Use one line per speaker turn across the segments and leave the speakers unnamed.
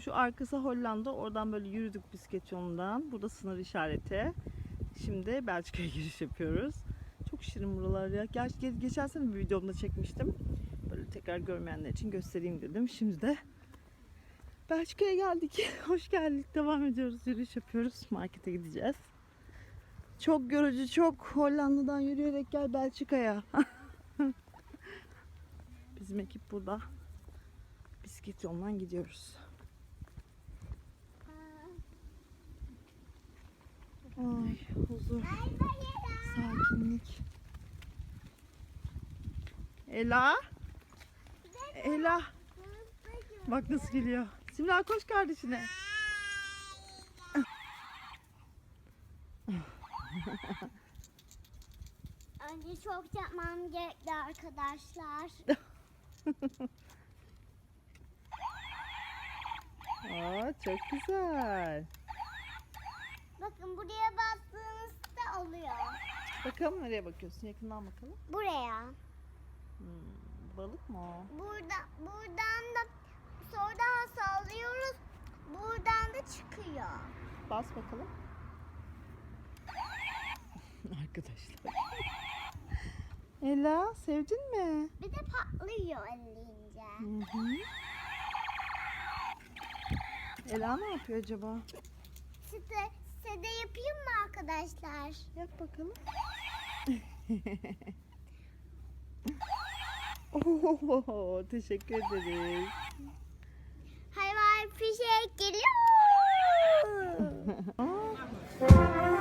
Şimdi şu arkası Hollanda. Oradan böyle yürüdük bisiklet yolundan. Burada sınır işareti. Şimdi Belçika'ya giriş yapıyoruz. Çok şirin buralar ya. Gerçi ge- geçen sene bir videomda çekmiştim. Böyle tekrar görmeyenler için göstereyim dedim. Şimdi de Belçika'ya geldik. Hoş geldik. Devam ediyoruz. Yürüyüş yapıyoruz. Markete gideceğiz. Çok yorucu, çok Hollanda'dan yürüyerek gel Belçika'ya. Bizim ekip burada. Bisiklet yolundan gidiyoruz. Ay huzur, sakinlik. Ela, Ela. Bak nasıl geliyor. Simla koş kardeşine.
Önce çok yapmam gerekli arkadaşlar.
Aa, çok güzel.
Buraya bastığınızda oluyor.
Bakalım nereye bakıyorsun? Yakından bakalım.
Buraya.
Hmm, balık mı o?
Burada, buradan da sonra sallıyoruz. Buradan da çıkıyor.
Bas bakalım. Arkadaşlar. Ela sevdin mi?
Bir de patlıyor elleyince.
Hı hı. Ela ne yapıyor acaba?
Size, size de yapayım mı arkadaşlar?
Yap bakalım. Oho, teşekkür ederiz.
Hayvan fişek geliyor.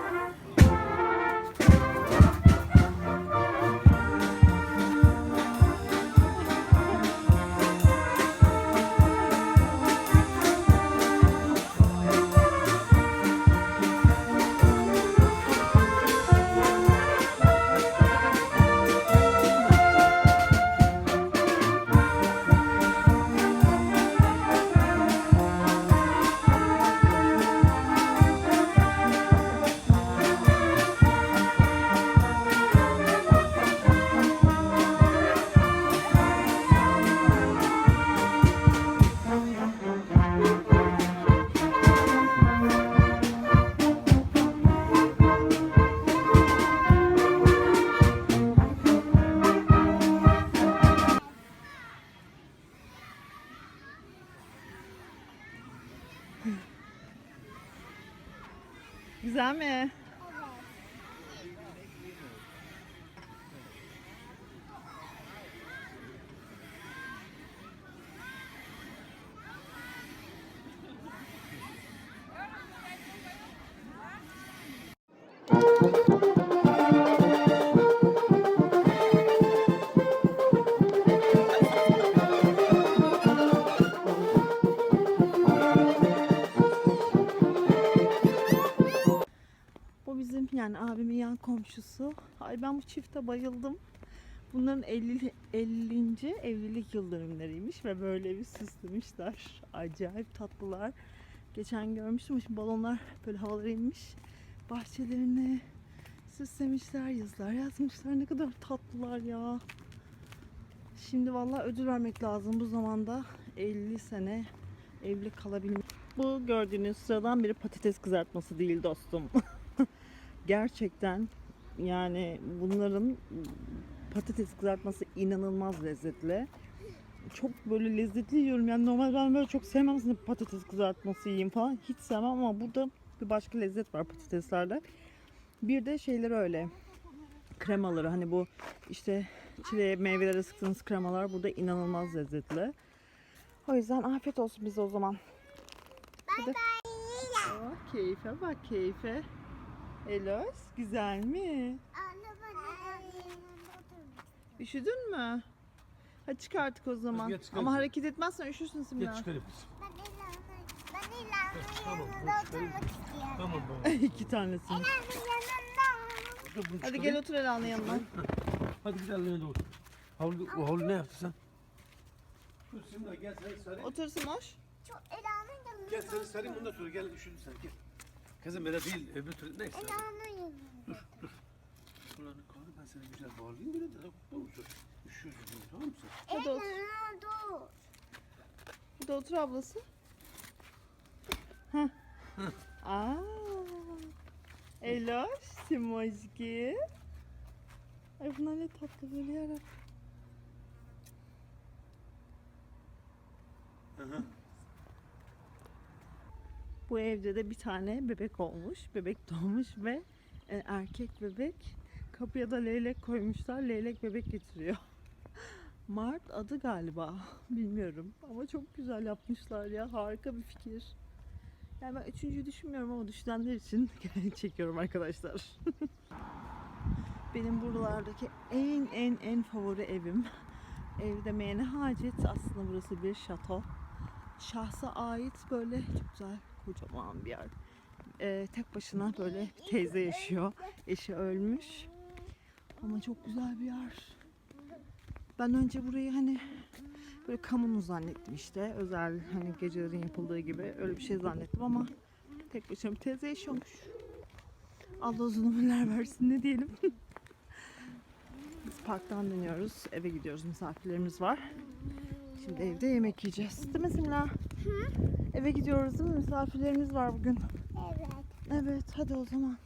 Güzel mi? Yani abimin yan komşusu. Ay ben bu çifte bayıldım. Bunların 50 50. evlilik yıl ve böyle bir süslemişler. Acayip tatlılar. Geçen görmüştüm şimdi balonlar böyle havalara inmiş. Bahçelerini süslemişler, yazılar yazmışlar. Ne kadar tatlılar ya. Şimdi vallahi ödül vermek lazım bu zamanda 50 sene evli kalabilmek. Bu gördüğünüz sıradan bir patates kızartması değil dostum. Gerçekten yani bunların patates kızartması inanılmaz lezzetli. Çok böyle lezzetli yiyorum. Yani normal ben böyle çok sevmem aslında patates kızartması yiyeyim falan. Hiç sevmem ama burada bir başka lezzet var patateslerde. Bir de şeyleri öyle. Kremaları hani bu işte çileğe meyvelere sıktığınız kremalar burada inanılmaz lezzetli. O yüzden afiyet olsun bize o zaman. Hadi. Aa, keyfe bak keyfe. Elos güzel mi?
Anne
Üşüdün mü? Hadi çık artık o zaman. Ama hareket etmezsen üşürsün Simla.
Geç çıkarayım.
Ben İlhan'ın ben İlhan'ın
Tamam,
yanında oturmak istiyorum.
Tamam baba.
İki tanesini.
İlhan'ın yanında.
Dur, bunu
Hadi
çıkarayım.
gel otur Ela'nın yanına.
Hadi güzel yerine otur. Havlu, o havlu ne yaptı sen? Dur şimdi gel seni sarayım.
Otur Simoş.
Çok İlhan'ın yanında.
Gel seni sarayım ondan sonra gel üşüdün sen gel. Kızım böyle değil öbür türlü neyse.
İlhan'ın yanında.
Şuralarını kaldır ben seni güzel bağlayayım böyle de bu olsun. Üşüyorsun tamam mı sen?
Hadi otur.
Dur.
Hadi otur ablası. Aa. Eloş, Simojki. Ay bunlar ne tatlı böyle yarabbim. Bu evde de bir tane bebek olmuş. Bebek doğmuş ve e, erkek bebek. Kapıya da leylek koymuşlar. Leylek bebek getiriyor. Mart adı galiba. Bilmiyorum. Ama çok güzel yapmışlar ya. Harika bir fikir. Yani ben üçüncüyü düşünmüyorum ama düşünenler için çekiyorum arkadaşlar. Benim buralardaki en en en favori evim. Ev demeye ne hacet. Aslında burası bir şato. Şahsa ait böyle çok güzel kocaman bir yer. Ee, tek başına böyle teyze yaşıyor. Eşi ölmüş. Ama çok güzel bir yer. Ben önce burayı hani böyle kamunu zannettim işte. Özel hani gecelerin yapıldığı gibi öyle bir şey zannettim ama tek başına bir teyze yaşıyormuş. Allah uzun ömürler versin ne diyelim. Biz parktan dönüyoruz. Eve gidiyoruz. Misafirlerimiz var. Şimdi evde yemek yiyeceğiz. Değil mi Simla? Eve gidiyoruz değil mi? Misafirlerimiz var bugün.
Evet.
Evet hadi o zaman.